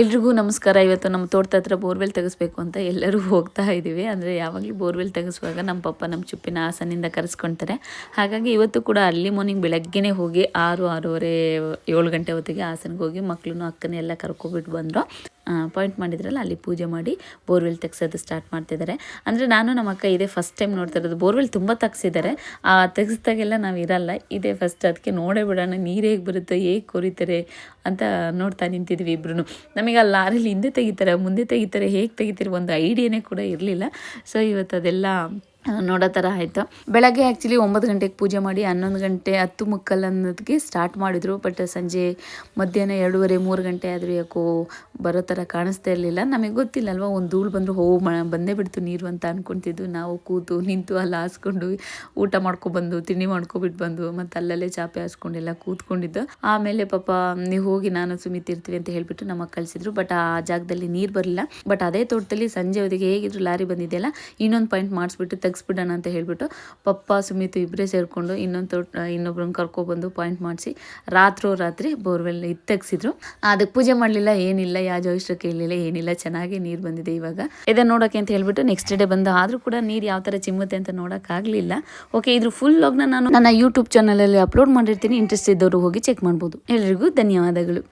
ಎಲ್ರಿಗೂ ನಮಸ್ಕಾರ. ಇವತ್ತು ನಮ್ಮ ತೋಟದ ಹತ್ರ ಬೋರ್ವೆಲ್ ತೆಗೆಸ್ಬೇಕು ಅಂತ ಎಲ್ಲರೂ ಹೋಗ್ತಾ ಇದ್ದೀವಿ. ಅಂದರೆ ಯಾವಾಗಲೂ ಬೋರ್ವೆಲ್ ತೆಗೆಸುವಾಗ ನಮ್ಮ ಪಪ್ಪ ನಮ್ಮ ಚುಪ್ಪಿನ ಆಸನಿಂದ ಕರೆಸ್ಕೊಳ್ತಾರೆ ಹಾಗಾಗಿ ಇವತ್ತು ಕೂಡ ಅರ್ಲಿ ಮಾರ್ನಿಂಗ್ ಬೆಳಗ್ಗೆನೇ ಹೋಗಿ ಆರು ಆರೂವರೆ ಏಳು ಗಂಟೆ ಹೊತ್ತಿಗೆ ಆಸನಿಗೆ ಹೋಗಿ ಮಕ್ಕಳನ್ನು ಅಕ್ಕನ ಎಲ್ಲ ಕರ್ಕೊಬಿಟ್ಟು ಬಂದರು. ಪಾಯಿಂಟ್ ಮಾಡಿದ್ರಲ್ಲ, ಅಲ್ಲಿ ಪೂಜೆ ಮಾಡಿ ಬೋರ್ವೆಲ್ ತೆಗ್ಸೋದು ಸ್ಟಾರ್ಟ್ ಮಾಡ್ತಿದ್ದಾರೆ ಅಂದರೆ ನಾನು ನಮ್ಮ ಅಕ್ಕ ಇದೇ ಫಸ್ಟ್ ಟೈಮ್ ನೋಡ್ತಾ ಇರೋದು. ಬೋರ್ವೆಲ್ ತುಂಬ ತೆಗ್ಸಿದ್ದಾರೆ ಆ, ತೆಗೆಸ್ದಾಗೆಲ್ಲ ನಾವು ಇರಲ್ಲ. ಇದೇ ಫಸ್ಟ್ ಅದಕ್ಕೆ ನೋಡೇ ಬಿಡೋಣ ನೀರು ಹೇಗೆ ಬರುತ್ತೆ, ಹೇಗೆ ಕೊರಿತಾರೆ ಅಂತ ನೋಡ್ತಾ ನಿಂತಿದ್ವಿ ಇಬ್ರು ನಮಗೆ ಆ ಲಾರಿಲಿ ಹಿಂದೆ ತೆಗಿತಾರೆ, ಮುಂದೆ ತೆಗಿತಾರೆ, ಹೇಗೆ ತೆಗಿತಾರೆ ಒಂದು ಐಡಿಯಾನೇ ಕೂಡ ಇರಲಿಲ್ಲ. ಸೊ ಇವತ್ತು ಅದೆಲ್ಲ ನೋಡೋ ಥರ ಆಯಿತು. ಬೆಳಗ್ಗೆ ಆ್ಯಕ್ಚುಲಿ ಒಂಬತ್ತು ಗಂಟೆಗೆ ಪೂಜೆ ಮಾಡಿ, ಹನ್ನೊಂದು ಗಂಟೆ ಹತ್ತು ಮುಕ್ಕಲ್ ಅನ್ನೋದಕ್ಕೆ ಸ್ಟಾರ್ಟ್ ಮಾಡಿದರು. ಬಟ್ ಸಂಜೆ ಮಧ್ಯಾಹ್ನ ಎರಡೂವರೆ, ಮೂರು ಗಂಟೆ ಆದರೂ ಯಾಕೋ ಬರೋ ಥರ ಕಾಣಿಸ್ತಾ ಇರಲಿಲ್ಲ. ನಮಗೆ ಗೊತ್ತಿಲ್ಲ ಅಲ್ವಾ ಒಂದು ಧೂಳು ಬಂದರೂ ಹೋ ಮ, ಬಂದೇ ಬಿಡ್ತು ನೀರು ಅಂತ ಅಂದ್ಕೊತಿದ್ದು ನಾವು ಕೂತು ನಿಂತು ಅಲ್ಲಿ ಹಾಸ್ಕೊಂಡು ಊಟ ಮಾಡ್ಕೊಬಂದು ತಿಂಡಿ ಮಾಡ್ಕೊಬಿಟ್ಟು ಬಂದು ಮತ್ತು ಅಲ್ಲಲ್ಲೇ ಚಾಪೆ ಹಾಸ್ಕೊಂಡೆಲ್ಲ ಕೂತ್ಕೊಂಡಿದ್ದು. ಆಮೇಲೆ ಪಾಪ, ನೀವು ಹೋಗಿ ನಾನು ಸುಮಿತ್ ಇರ್ತೀವಿ ಅಂತ ಹೇಳಿಬಿಟ್ಟು ನಮ್ಮ ಕಳಿಸಿದ್ರು. ಬಟ್ ಆ ಜಾಗದಲ್ಲಿ ನೀರು ಬರಲಿಲ್ಲ. ಬಟ್ ಅದೇ ತೋಟದಲ್ಲಿ ಸಂಜೆ ಹೊತ್ತಿಗೆ ಹೇಗಿದ್ರು ಲಾರಿ ಬಂದಿದೆಯಲ್ಲ, ಇನ್ನೊಂದು ಪಾಯಿಂಟ್ ಮಾಡಿಸ್ಬಿಟ್ಟು ತೆಗ್ಸ್ಬಿಡೋಣ ಅಂತ ಹೇಳಿಬಿಟ್ಟು ಪಪ್ಪ, ಸುಮಿತ್ ಇಬ್ಬರೇ ಸೇರಿಕೊಂಡು ಇನ್ನೊಂದು ತೋಟ ಇನ್ನೊಬ್ರನ್ನ ಕರ್ಕೊಬಂದು ಪಾಯಿಂಟ್ ಮಾಡಿಸಿ ರಾತ್ರೋ ರಾತ್ರಿ ಬೋರ್ವೆಲ್ ಇದು ತೆಗ್ಸಿದ್ರು ಅದಕ್ಕೆ ಪೂಜೆ ಮಾಡಲಿಲ್ಲ, ಏನಿಲ್ಲ ಯಾವ ಜೋಯಿಸ್ಟ್ರು ಕೇಳಲಿಲ್ಲ, ಏನಿಲ್ಲ, ಚೆನ್ನಾಗಿ ನೀರು ಬಂದಿದೆ ಇವಾಗ. ಇದನ್ನು ನೋಡೋಕೆ ಅಂತ ಹೇಳ್ಬಿಟ್ಟು ನೆಕ್ಸ್ಟ್ ಡೇ ಬಂದು ಆದರೂ ಕೂಡ ನೀರು ಯಾವ ಥರ ಚಿಮ್ಮುತ್ತೆ ಅಂತ ನೋಡೋಕ್ಕಾಗಲಿಲ್ಲ ಓಕೆ ಇದ್ರ ಫುಲ್ ಲಾಗ್ನ ನಾನು ನನ್ನ ಯೂಟ್ಯೂಬ್ ಚಾನಲಲ್ಲಿ ಅಪ್ಲೋಡ್ ಮಾಡಿರ್ತೀನಿ. ಇಂಟ್ರೆಸ್ಟ್ ಇದ್ದವರು ಹೋಗಿ ಚೆಕ್ ಮಾಡ್ಬೋದು. ಎಲ್ರಿಗೂ ಧನ್ಯವಾದಗಳು.